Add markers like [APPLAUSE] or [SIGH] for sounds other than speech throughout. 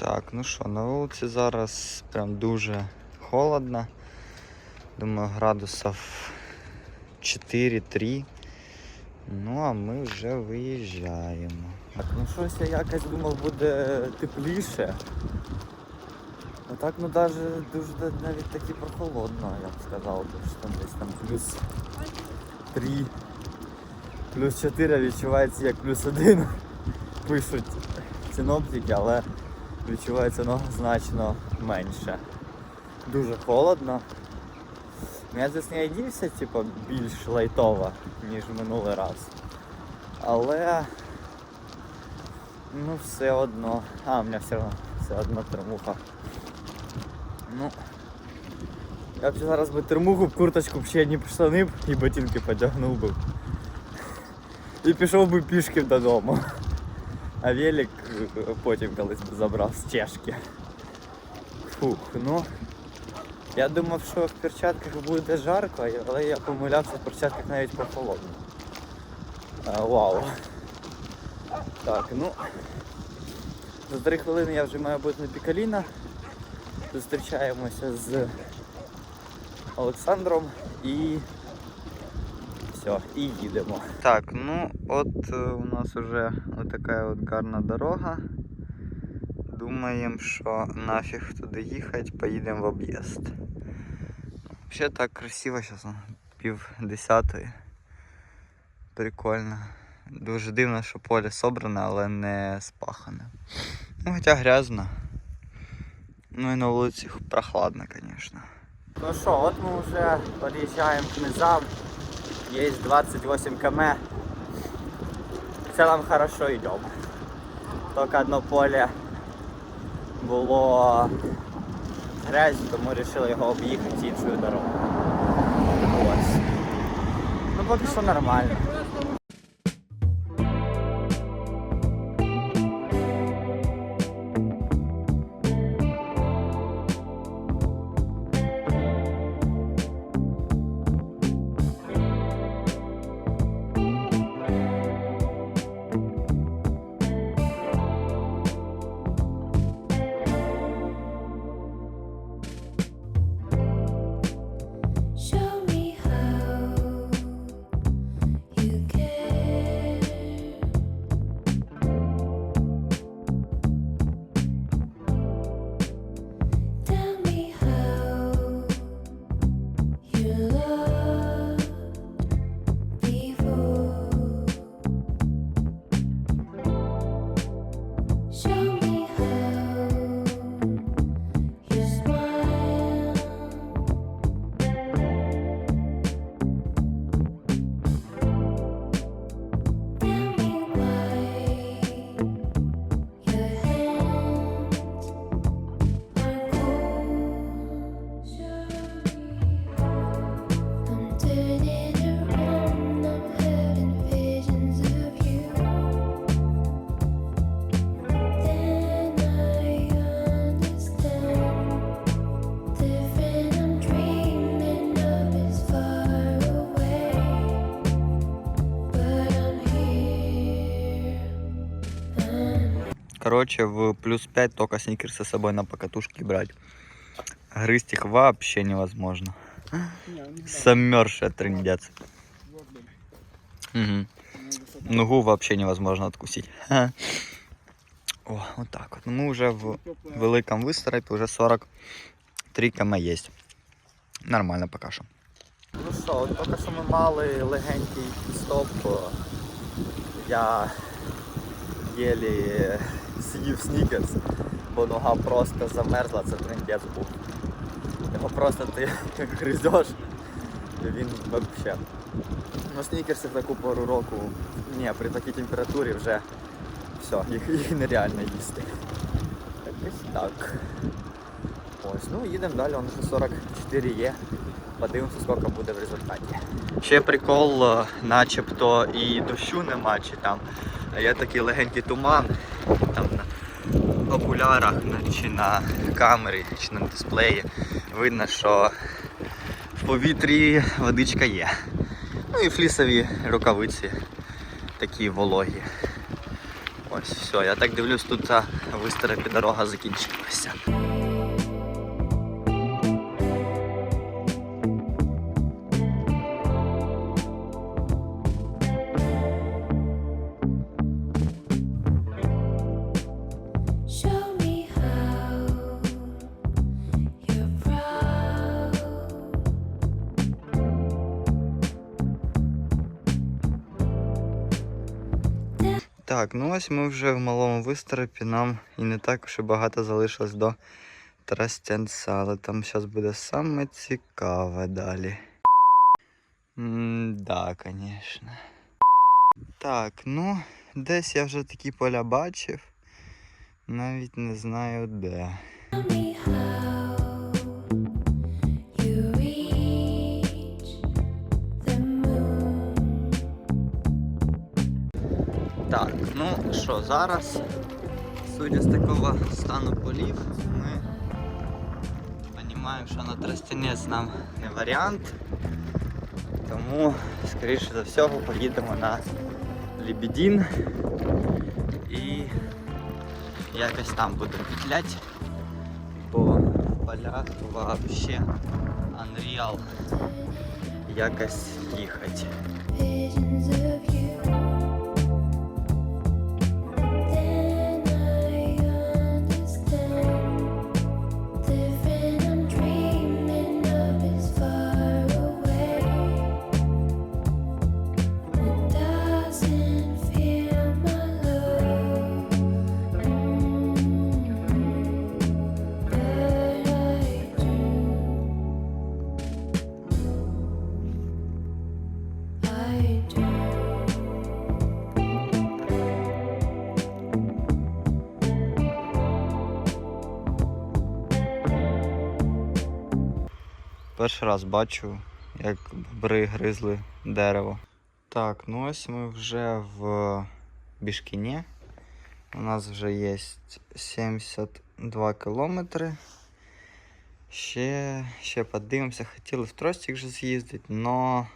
Так, ну що, на вулиці зараз прям дуже холодно. Думаю, градусів 4-3. Ну, а ми вже виїжджаємо. Так, ну щось я якось думав буде тепліше. А так ну навіть дуже навіть таки прохолодно, я б сказав, що там десь там плюс 3, плюс 4 відчувається як плюс 1. [LAUGHS] Пишуть синоптики, але відчувається ну, значно менше. Дуже холодно. Ну, Я звісно і дівся, типу, більш лайтово, ніж минулий раз. Але ну все одно. А, у мене все одно, все одно термуха. Ну. Я б зараз би термуху, б, курточку б ще не штани б і ботинки подягнув би. І пішов би пішки додому. А велик е, потім колись забрав з чешки. Фух, ну. Я думав, що в перчатках буде жарко, але я помилявся, в перчатках навіть прохолодно. А, вау. Так, ну. За три хвилини я вже маю бути на Пікаліна. Зустрічаємося з Олександром і все, і їдемо. Так, ну от е, у нас вже така от гарна дорога. Думаємо, що нафіг туди їхати, поїдемо в об'їзд. Взагалі так красиво зараз пів десятої. Прикольно. Дуже дивно, що поле собране, але не спахане. Ну, хоча грязно. Ну і на вулиці прохладно, звісно. Ну що, от ми вже під'їжджаємо к низам. Є 28 км. В целом хорошо йдемо. Тільки одно поле було грязі, тому вирішили його об'їхати іншою дорогою. Ось. Ну поки що нормально. Короче, в плюс 5 только сникерсы с собой на покатушке брать. Грызть их вообще невозможно. Замерзшие трындец. Угу. Ногу вообще невозможно откусить. Ха. О, вот так вот. Ну, Мы уже в великом вистарапі, уже 43 км есть. Нормально пока що. Ну що, от поки що ми мали легенький стоп. Я єлі з'їв снікерс, бо нога просто замерзла, це трендець був. Його просто ти [LAUGHS] гризеш, і він взагалі. Ну снікерси в таку пору року, ні, при такій температурі вже все, їх, їх нереально їсти. Якось так. Ось, ну їдемо далі, он вже 44 є. Подивимося, скільки буде в результаті. Ще прикол, е, начебто і дощу нема, чи там є такий легенький туман, там на окулярах чи на камері, чи на дисплеї. Видно, що в повітрі водичка є. Ну і флісові рукавиці такі вологі. Ось все, я так дивлюсь, тут а, в дорога закінчилася. Так, ну ось ми вже в малому вистерепі, нам і не так що багато залишилось до Трастянця, але там зараз буде саме цікаве далі. Да, звісно. Так, ну, десь я вже такі поля бачив. Навіть не знаю де. Так, ну що, зараз, судя з такого стану полів, ми розуміємо, що на Тростянець нам не варіант. Тому, скоріше за всього, поїдемо на Лебедін і якось там будемо петлять, бо в полях вообще Unreal якось їхати. Перший раз бачу, як бобри гризли дерево. Так, ну ось ми вже в Бішкіні. У нас вже є 72 кілометри. Ще, ще подивимося, хотіли в Тростік вже з'їздити, но,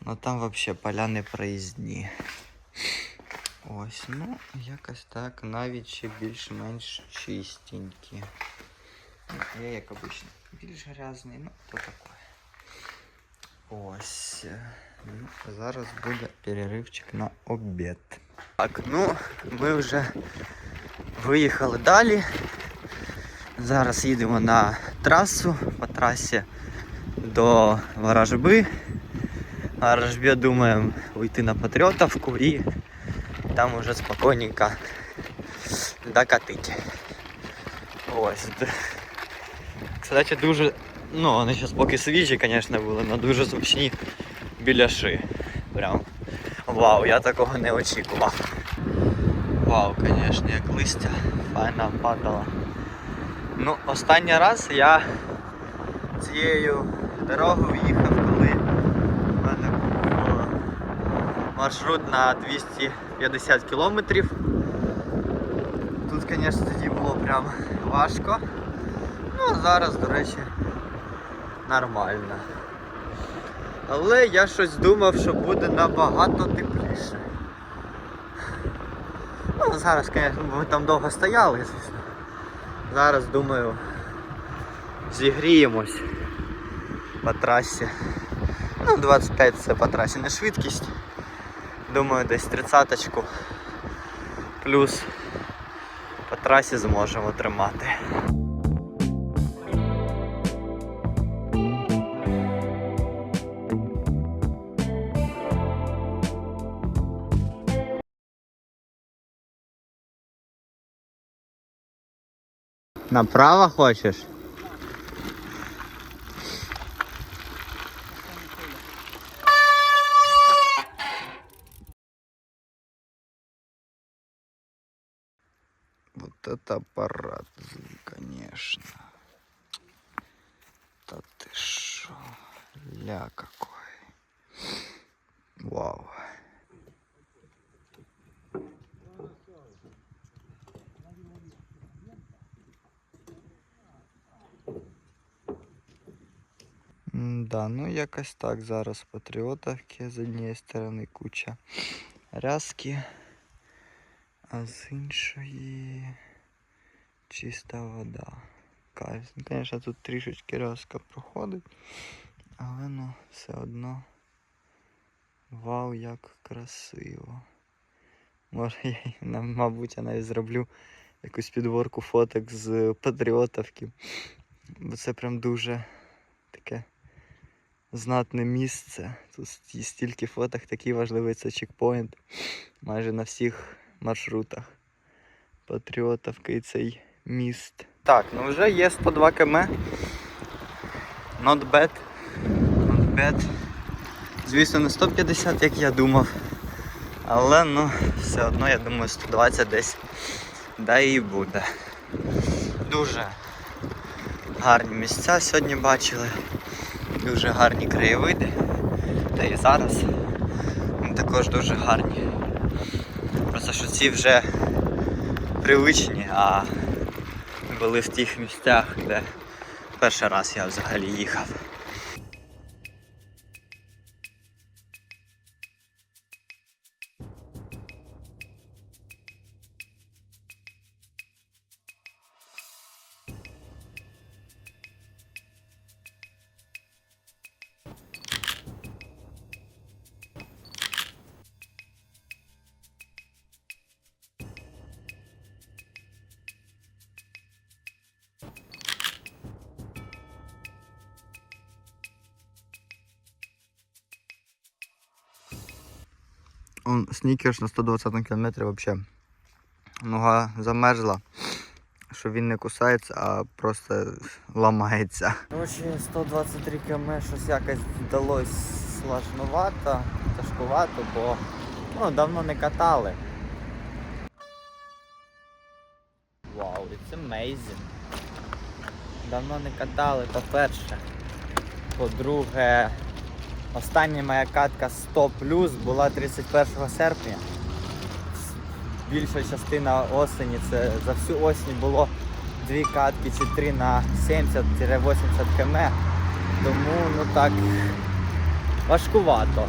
но там взагалі поля не проїздні. Ось, ну, якось так, навіть ще більш-менш чистенькі. Я як обично більш грязний, ну то таке. Ось. е, Ну, зараз буде переривчик на обід. Так, ну ми вже виїхали далі. Зараз їдемо на трасу по трасі до Ворожби. В Ворожбі думаємо уйти на Патріотовку і там уже спокійненько докатити. Ось. Кстати, дуже. Ну, вони зараз поки свіжі, звісно, були, але дуже смачні біляши. Прям. Вау, я такого не очікував. Вау, звісно, як листя файно падало. Ну, останній раз я цією дорогою їхав, коли в мене був е, маршрут на 250 кілометрів. Тут, звісно, тоді було прям важко. Ну, зараз, до речі, нормально. Але я щось думав, що буде набагато тепліше. Ну, зараз, звісно, ми там довго стояли, звісно. Зараз думаю, зігріємось по трасі. Ну, 25 це по трасі не швидкість. Думаю, десь 30 плюс по трасі зможемо тримати. Направо хочешь? Вот это аппарат, конечно. Да ты шо, ля какой. Вау. Да, ну якось так зараз патріотовки з однієї сторони куча рязки, а з іншої чиста вода. Кайф. Ну, звісно, тут трішечки різко проходить, але ну все одно. Вау, як красиво. Може, я, мабуть, я навіть зроблю якусь підборку фоток з патріотовки. Бо це прям дуже знатне місце. Тут стільки фоток, такий важливий це чекпоінт майже на всіх маршрутах. Патріотовка і цей міст. Так, ну вже є 102 км. Not bad. Not bad. Звісно, не 150, як я думав. Але ну, все одно, я думаю, 120 десь. Да і буде. Дуже гарні місця сьогодні бачили. Дуже гарні краєвиди. Та і зараз вони також дуже гарні. Просто що ці вже привичні, а були в тих місцях, де перший раз я взагалі їхав. Он снікерс на 120 км вообще. Нога замерзла, що він не кусається, а просто ламається. Короче, 123 км щось якось вдалося слажнувато, тяжкувато, бо ну, давно не катали. Вау, it's amazing. Давно не катали, по-перше. По-друге, Остання моя катка 100 була 31 серпня. Більша частина осені, це за всю осінь було дві катки чи три на 70-80 км. Тому ну так важкувато.